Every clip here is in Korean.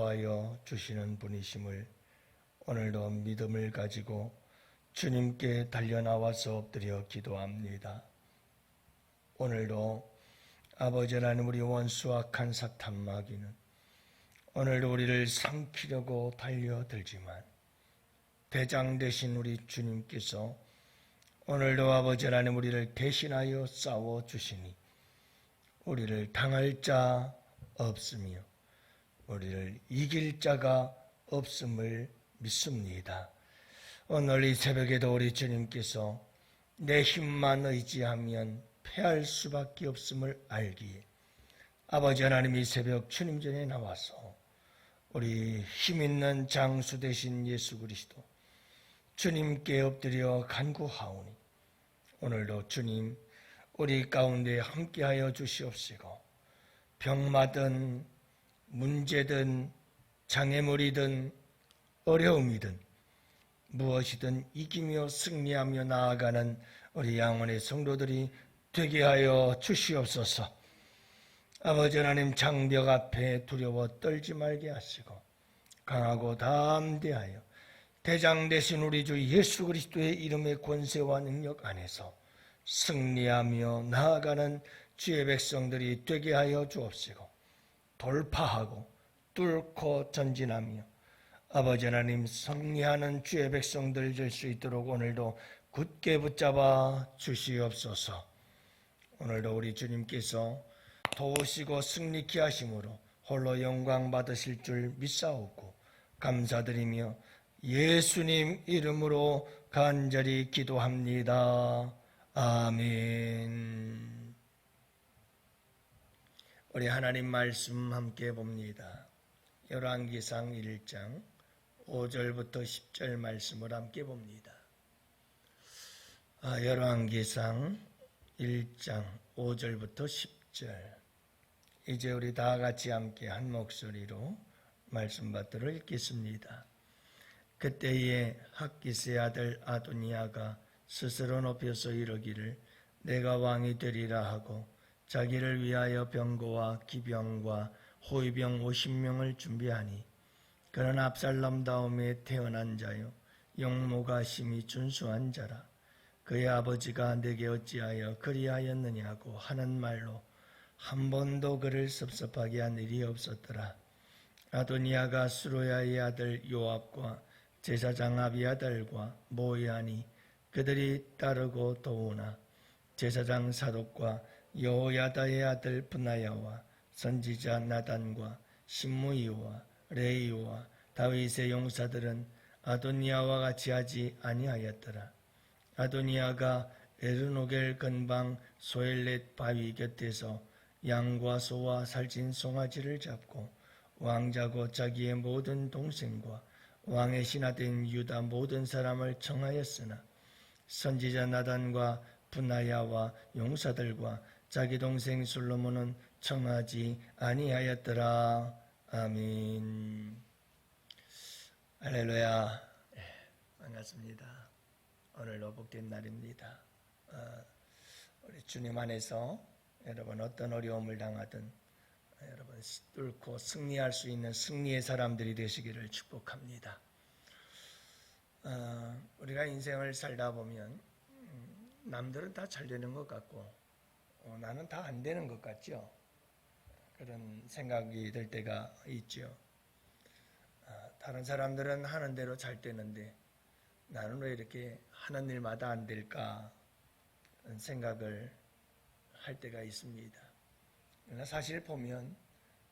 하여 주시는 분이심을 오늘도 믿음을 가지고 주님께 달려나와서 엎드려 기도합니다. 오늘도 아버지 하나님 우리 원수와 악한 사탄 마귀는 오늘도 우리를 삼키려고 달려들지만 대장 되신 우리 주님께서 오늘도 아버지 하나님 우리를 대신하여 싸워 주시니 우리를 당할 자 없으며 우리를 이길 자가 없음을 믿습니다. 오늘 이 새벽에도 우리 주님께서 내 힘만 의지하면 패할 수밖에 없음을 알기에 아버지 하나님 이 새벽 주님 전에 나와서 우리 힘 있는 장수 되신 예수 그리스도 주님께 엎드려 간구하오니 오늘도 주님 우리 가운데 함께하여 주시옵시고 병마든 문제든 장애물이든 어려움이든 무엇이든 이기며 승리하며 나아가는 우리 양원의 성도들이 되게 하여 주시옵소서. 아버지 하나님 장벽 앞에 두려워 떨지 말게 하시고 강하고 담대하여 대장 되신 우리 주 예수 그리스도의 이름의 권세와 능력 안에서 승리하며 나아가는 주의 백성들이 되게 하여 주옵시고 돌파하고 뚫고 전진하며 아버지 하나님 승리하는 주의 백성들 될 수 있도록 오늘도 굳게 붙잡아 주시옵소서. 오늘도 우리 주님께서 도우시고 승리케 하심으로 홀로 영광 받으실 줄 믿사오고 감사드리며 예수님 이름으로 간절히 기도합니다. 아멘. 우리 하나님 말씀 함께 봅니다. 열왕기상 1장 5절부터 10절 말씀을 함께 봅니다. 아, 열왕기상 1장 5절부터 10절 이제 우리 다 같이 함께 한 목소리로 말씀 받들어 읽겠습니다. 그때에 학기스의 아들 아도니아가 스스로 높여서 이르기를 내가 왕이 되리라 하고 자기를 위하여 병거와 기병과 호위병 50명을 준비하니 그는 압살롬 다음에 태어난 자요 용모가 심히 준수한 자라. 그의 아버지가 내게 어찌하여 그리하였느냐고 하는 말로 한 번도 그를 섭섭하게 한 일이 없었더라. 아도니아가 수로야의 아들 요압과 제사장 아비아달과 모이하니 그들이 따르고 도우나 제사장 사독과 여호야다의 아들 분하야와 선지자 나단과 신무이와 레이와 다윗의 용사들은 아도니아와 같이 하지 아니하였더라. 아도니아가 에르노겔 근방 소엘렛 바위 곁에서 양과 소와 살찐 송아지를 잡고 왕자고 자기의 모든 동생과 왕의 신하된 유다 모든 사람을 청하였으나 선지자 나단과 분하야와 용사들과 자기 동생 솔로몬은 청하지 아니하였더라. 아멘. 할렐루야. 예, 반갑습니다. 오늘도 복된 날입니다. 어, 우리 주님 안에서 여러분 어떤 어려움을 당하든 어, 여러분 뚫고 승리할 수 있는 승리의 사람들이 되시기를 축복합니다. 어, 우리가 인생을 살다 보면 음, 남들은 다 잘 되는 것 같고 어, 나는 다 안 되는 것 같죠. 그런 생각이 들 때가 있죠. 아, 다른 사람들은 하는 대로 잘 되는데 나는 왜 이렇게 하는 일마다 안 될까 생각을 할 때가 있습니다. 그러나 사실 보면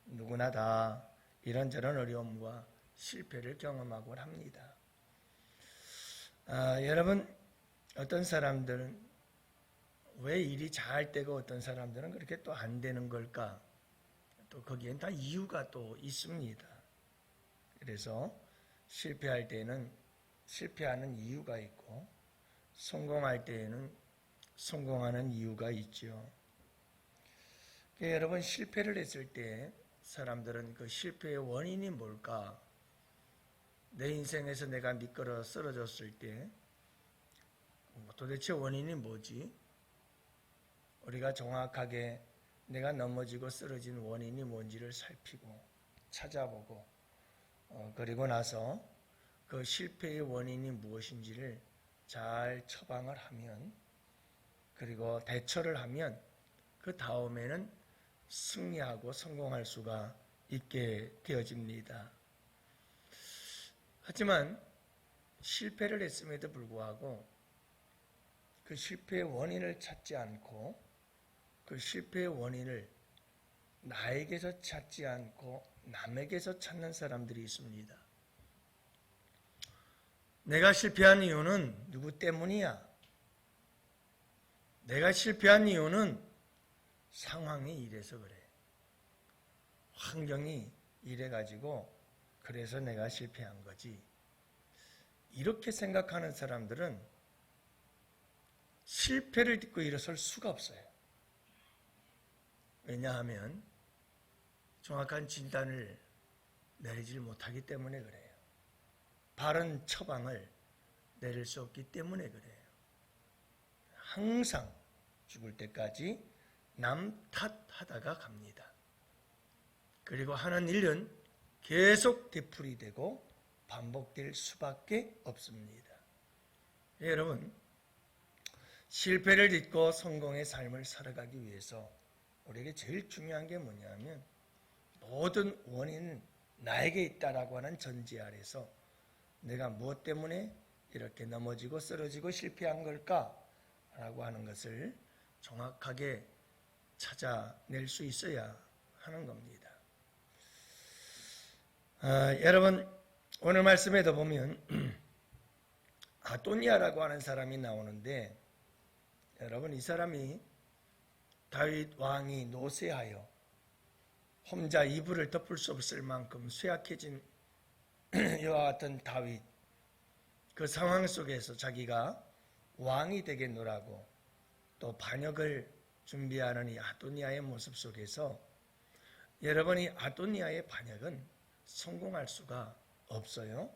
누구나 다 이런저런 어려움과 실패를 경험하고 합니다. 아, 여러분 어떤 사람들은 왜 일이 잘 되고 어떤 사람들은 그렇게 또 안 되는 걸까? 또 거기엔 다 이유가 또 있습니다. 그래서 실패할 때는 실패하는 이유가 있고 성공할 때에는 성공하는 이유가 있죠. 그러니까 여러분 실패를 했을 때 사람들은 그 실패의 원인이 뭘까? 내 인생에서 내가 미끄러 쓰러졌을 때 도대체 원인이 뭐지? 우리가 정확하게 내가 넘어지고 쓰러진 원인이 뭔지를 살피고 찾아보고 어, 그리고 나서 그 실패의 원인이 무엇인지를 잘 처방을 하면 그리고 대처를 하면 그 다음에는 승리하고 성공할 수가 있게 되어집니다. 하지만 실패를 했음에도 불구하고 그 실패의 원인을 찾지 않고 그 실패의 원인을 나에게서 찾지 않고 남에게서 찾는 사람들이 있습니다. 내가 실패한 이유는 누구 때문이야? 내가 실패한 이유는 상황이 이래서 그래. 환경이 이래가지고 그래서 내가 실패한 거지. 이렇게 생각하는 사람들은 실패를 딛고 일어설 수가 없어요. 왜냐하면 정확한 진단을 내리질 못하기 때문에 그래요. 바른 처방을 내릴 수 없기 때문에 그래요. 항상 죽을 때까지 남 탓하다가 갑니다. 그리고 하는 일은 계속 되풀이되고 반복될 수밖에 없습니다. 예, 여러분, 실패를 딛고 성공의 삶을 살아가기 위해서 우리에게 제일 중요한 게 뭐냐면 모든 원인은 나에게 있다라고 하는 전제 아래서 내가 무엇 때문에 이렇게 넘어지고 쓰러지고 실패한 걸까라고 하는 것을 정확하게 찾아낼 수 있어야 하는 겁니다. 아, 여러분 오늘 말씀에도 보면 아도니아라고 하는 사람이 나오는데 여러분 이 사람이 다윗 왕이 노쇠하여 혼자 이불을 덮을 수 없을 만큼 쇠약해진 이와 같은 다윗 그 상황 속에서 자기가 왕이 되겠노라고 또 반역을 준비하는 이 아도니아의 모습 속에서 여러분이 아도니아의 반역은 성공할 수가 없어요.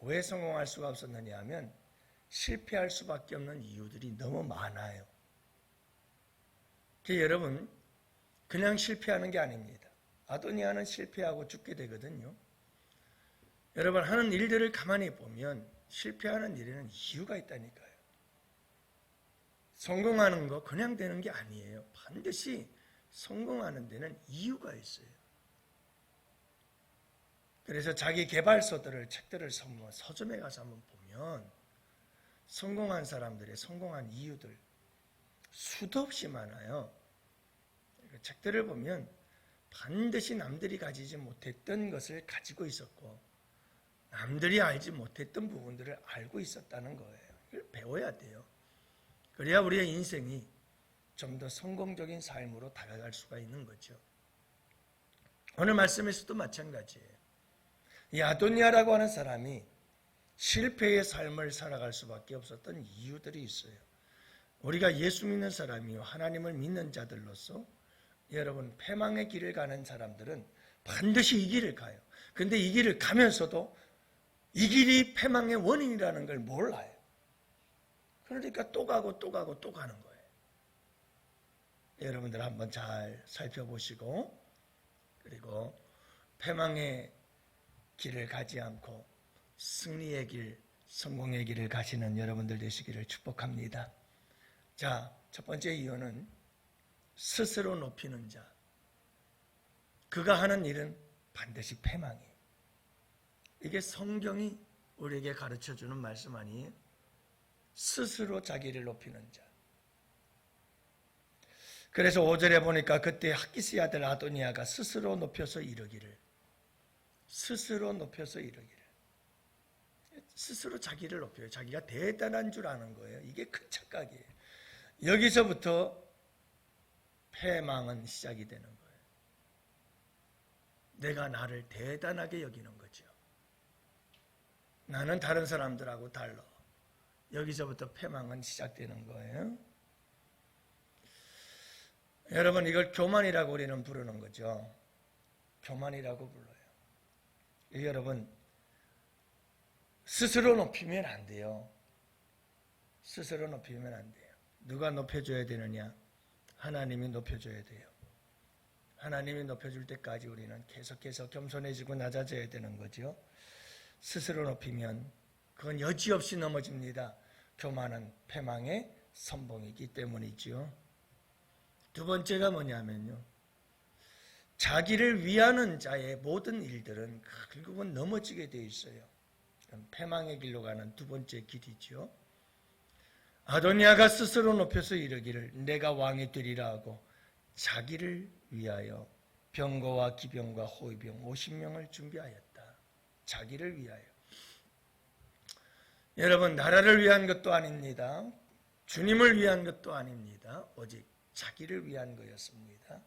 왜 성공할 수가 없었느냐 하면 실패할 수밖에 없는 이유들이 너무 많아요. 그 여러분 그냥 실패하는 게 아닙니다. 아도니아는 실패하고 죽게 되거든요. 여러분 하는 일들을 가만히 보면 실패하는 일에는 이유가 있다니까요. 성공하는 거 그냥 되는 게 아니에요. 반드시 성공하는 데는 이유가 있어요. 그래서 자기 개발서들을 책들을 서점에 가서 한번 보면 성공한 사람들의 성공한 이유들 수도 없이 많아요. 그 책들을 보면 반드시 남들이 가지지 못했던 것을 가지고 있었고 남들이 알지 못했던 부분들을 알고 있었다는 거예요. 이걸 배워야 돼요. 그래야 우리의 인생이 좀 더 성공적인 삶으로 다가갈 수가 있는 거죠. 오늘 말씀에서도 마찬가지예요. 이 아도니아라고 하는 사람이 실패의 삶을 살아갈 수밖에 없었던 이유들이 있어요. 우리가 예수 믿는 사람이요 하나님을 믿는 자들로서 여러분 패망의 길을 가는 사람들은 반드시 이 길을 가요. 근데 이 길을 가면서도 이 길이 패망의 원인이라는 걸 몰라요. 그러니까 또 가고 또 가고 또 가는 거예요. 여러분들 한번 잘 살펴보시고 그리고 패망의 길을 가지 않고 승리의 길, 성공의 길을 가시는 여러분들 되시기를 축복합니다. 자, 첫 번째 이유는 스스로 높이는 자. 그가 하는 일은 반드시 패망이에요. 이게 성경이 우리에게 가르쳐 주는 말씀 아니에요? 스스로 자기를 높이는 자. 그래서 5절에 보니까 그때 학기스 아들 아도니아가 스스로 높여서 이르기를 스스로 높여서 이르기를 스스로 자기를 높여요. 자기가 대단한 줄 아는 거예요. 이게 큰 착각이에요. 여기서부터 패망은 시작이 되는 거예요. 내가 나를 대단하게 여기는 거죠. 나는 다른 사람들하고 달라. 여기서부터 패망은 시작되는 거예요. 여러분 이걸 교만이라고 우리는 부르는 거죠. 교만이라고 불러요. 여러분 스스로 높이면 안 돼요. 스스로 높이면 안 돼요. 누가 높여줘야 되느냐? 하나님이 높여줘야 돼요. 하나님이 높여줄 때까지 우리는 계속해서 겸손해지고 낮아져야 되는 거죠. 스스로 높이면 그건 여지없이 넘어집니다. 교만은 패망의 선봉이기 때문이지요. 두 번째가 뭐냐면요. 자기를 위하는 자의 모든 일들은 결국은 넘어지게 되어 있어요. 패망의 길로 가는 두 번째 길이지요. 아도니아가 스스로 높여서 이르기를 내가 왕이 되리라 하고 자기를 위하여 병거와 기병과 호위병 50명을 준비하였다. 자기를 위하여. 여러분 나라를 위한 것도 아닙니다. 주님을 위한 것도 아닙니다. 오직 자기를 위한 거였습니다.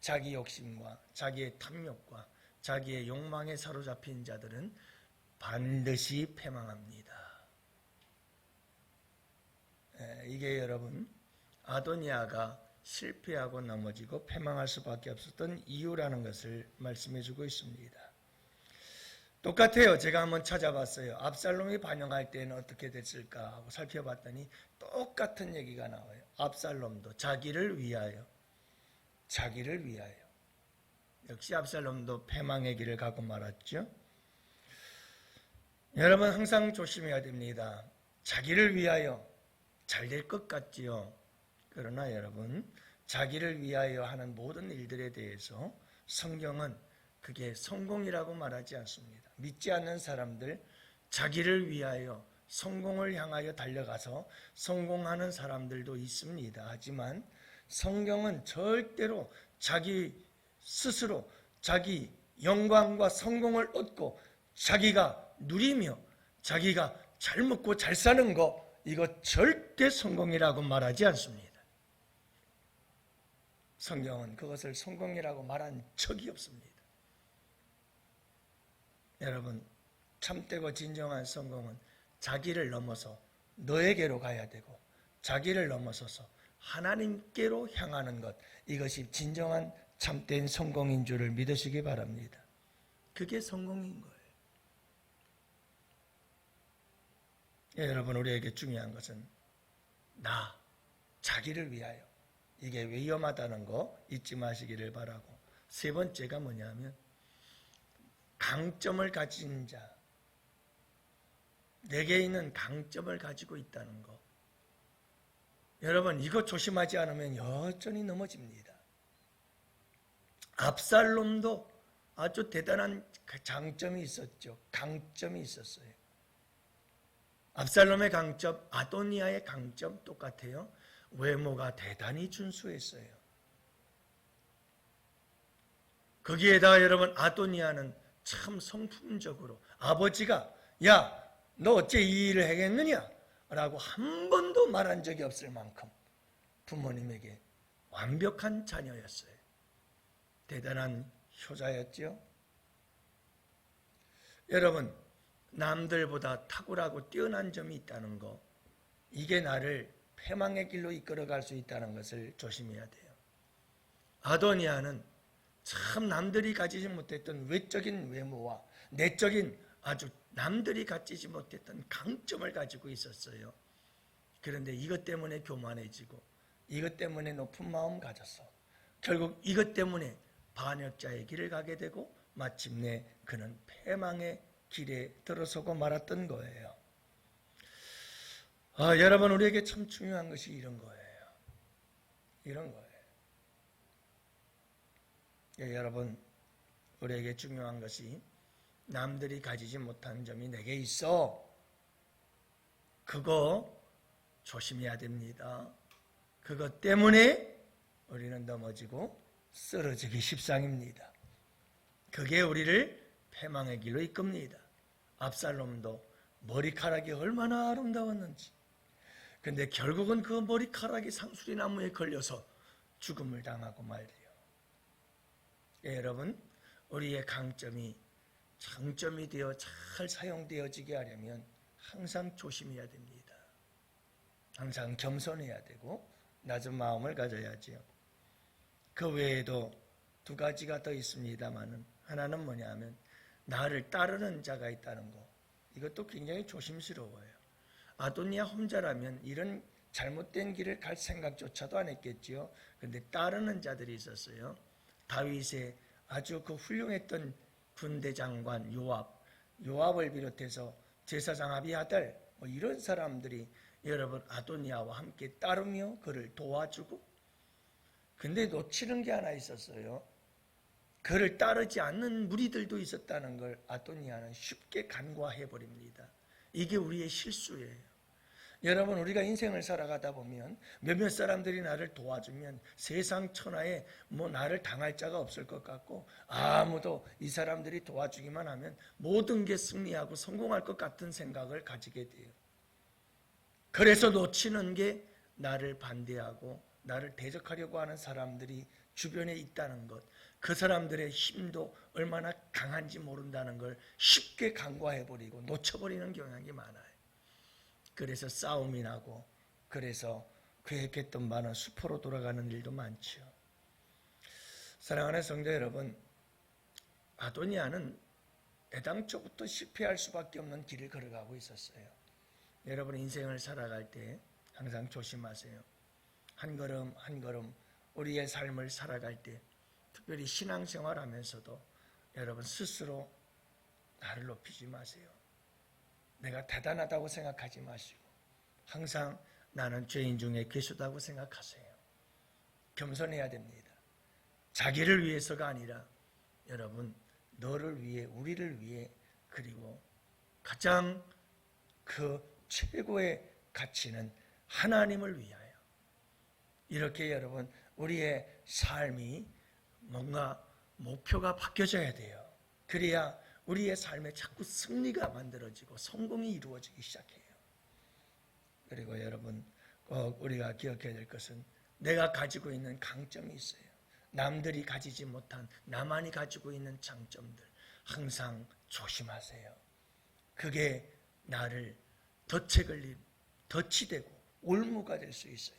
자기 욕심과 자기의 탐욕과 자기의 욕망에 사로잡힌 자들은 반드시 패망합니다. 에, 이게 여러분 아도니아가 실패하고 넘어지고 패망할 수밖에 없었던 이유라는 것을 말씀해 주고 있습니다. 똑같아요. 제가 한번 찾아봤어요. 압살롬이 반영할 때는 어떻게 됐을까 하고 살펴봤더니 똑같은 얘기가 나와요. 압살롬도 자기를 위하여, 자기를 위하여. 역시 압살롬도 패망의 길을 가고 말았죠. 여러분 항상 조심해야 됩니다. 자기를 위하여 잘 될 것 같지요. 그러나 여러분 자기를 위하여 하는 모든 일들에 대해서 성경은 그게 성공이라고 말하지 않습니다. 믿지 않는 사람들 자기를 위하여 성공을 향하여 달려가서 성공하는 사람들도 있습니다. 하지만 성경은 절대로 자기 스스로 자기 영광과 성공을 얻고 자기가 누리며 자기가 잘 먹고 잘 사는 거 이거 절대 성공이라고 말하지 않습니다. 성경은 그것을 성공이라고 말한 적이 없습니다. 여러분, 참되고 진정한 성공은 자기를 넘어서 너에게로 가야 되고 자기를 넘어서서 하나님께로 향하는 것 이것이 진정한 참된 성공인 줄을 믿으시기 바랍니다. 그게 성공인 거예요. 예, 여러분 우리에게 중요한 것은 나 자기를 위하여 이게 위험하다는 거 잊지 마시기를 바라고 세 번째가 뭐냐면 강점을 가진 자 내게 있는 강점을 가지고 있다는 거 여러분 이거 조심하지 않으면 여전히 넘어집니다. 압살롬도 아주 대단한 그 장점이 있었죠. 강점이 있었어요. 압살롬의 강점, 아도니아의 강점 똑같아요. 외모가 대단히 준수했어요. 거기에다 여러분 아도니아는 참 성품적으로 아버지가 야 너 어째 이 일을 하겠느냐 라고 한 번도 말한 적이 없을 만큼 부모님에게 완벽한 자녀였어요. 대단한 효자였죠. 여러분 남들보다 탁월하고 뛰어난 점이 있다는 거 이게 나를 패망의 길로 이끌어갈 수 있다는 것을 조심해야 돼요. 아도니아는 참 남들이 가지지 못했던 외적인 외모와 내적인 아주 남들이 가지지 못했던 강점을 가지고 있었어요. 그런데 이것 때문에 교만해지고 이것 때문에 높은 마음 가졌어. 결국 이것 때문에 반역자의 길을 가게 되고 마침내 그는 패망의 길에 들어서고 말았던 거예요. 아, 여러분 우리에게 참 중요한 것이 이런 거예요. 이런 거예요. 예, 여러분 우리에게 중요한 것이 남들이 가지지 못한 점이 내게 있어. 그거 조심해야 됩니다. 그것 때문에 우리는 넘어지고 쓰러지기 십상입니다. 그게 우리를 패망의 길로 이끕니다. 압살롬도 머리카락이 얼마나 아름다웠는지. 근데 결국은 그 머리카락이 상수리 나무에 걸려서 죽음을 당하고 말이에요. 예, 여러분, 우리의 강점이 장점이 되어 잘 사용되어지게 하려면 항상 조심해야 됩니다. 항상 겸손해야 되고 낮은 마음을 가져야지요. 그 외에도 두 가지가 더 있습니다만은 하나는 뭐냐면 나를 따르는 자가 있다는 거. 이것도 굉장히 조심스러워요. 아도니아 혼자라면 이런 잘못된 길을 갈 생각조차도 안 했겠지요. 근데 따르는 자들이 있었어요. 다윗의 아주 그 훌륭했던 군대 장관 요압, 요압을 비롯해서 제사장 아비아들 뭐 이런 사람들이 여러분 아도니아와 함께 따르며 그를 도와주고 근데 놓치는 게 하나 있었어요. 그를 따르지 않는 무리들도 있었다는 걸 아도니아는 쉽게 간과해 버립니다. 이게 우리의 실수예요. 여러분 우리가 인생을 살아가다 보면 몇몇 사람들이 나를 도와주면 세상 천하에 뭐 나를 당할 자가 없을 것 같고 아무도 이 사람들이 도와주기만 하면 모든 게 승리하고 성공할 것 같은 생각을 가지게 돼요. 그래서 놓치는 게 나를 반대하고 나를 대적하려고 하는 사람들이 주변에 있다는 것. 그 사람들의 힘도 얼마나 강한지 모른다는 걸 쉽게 간과해버리고 놓쳐버리는 경향이 많아요. 그래서 싸움이 나고 그래서 계획했던 바는 수포로 돌아가는 일도 많죠. 사랑하는 성도 여러분, 아도니아는 애당초부터 실패할 수밖에 없는 길을 걸어가고 있었어요. 여러분 인생을 살아갈 때 항상 조심하세요. 한 걸음 한 걸음 우리의 삶을 살아갈 때 특별히 신앙생활 하면서도 여러분 스스로 나를 높이지 마세요. 내가 대단하다고 생각하지 마시고 항상 나는 죄인 중에 괴수다고 생각하세요. 겸손해야 됩니다. 자기를 위해서가 아니라 여러분 너를 위해 우리를 위해 그리고 가장 그 최고의 가치는 하나님을 위하여 이렇게 여러분 우리의 삶이 뭔가 목표가 바뀌어져야 돼요. 그래야 우리의 삶에 자꾸 승리가 만들어지고 성공이 이루어지기 시작해요. 그리고 여러분 꼭 우리가 기억해야 될 것은 내가 가지고 있는 강점이 있어요. 남들이 가지지 못한 나만이 가지고 있는 장점들 항상 조심하세요. 그게 나를 걸린 덫이 되고 올무가 될 수 있어요.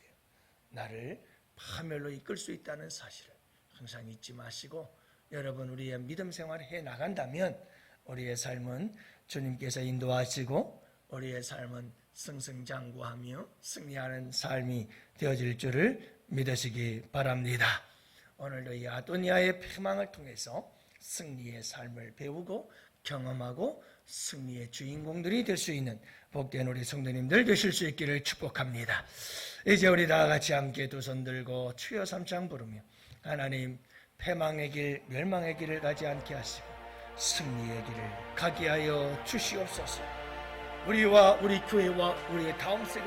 나를 파멸로 이끌 수 있다는 사실을 항상 잊지 마시고 여러분 우리의 믿음 생활을 해 나간다면 우리의 삶은 주님께서 인도하시고 우리의 삶은 승승장구하며 승리하는 삶이 되어질 줄을 믿으시기 바랍니다. 오늘도 이 아도니아의 패망을 통해서 승리의 삶을 배우고 경험하고 승리의 주인공들이 될 수 있는 복된 우리 성도님들 되실 수 있기를 축복합니다. 이제 우리 다 같이 함께 두 손 들고 추여 삼창 부르며 하나님 패망의 길, 멸망의 길을 가지 않게 하시고 승리의 길을 가게 하여 주시옵소서. 우리와 우리 교회와 우리의 다음 세대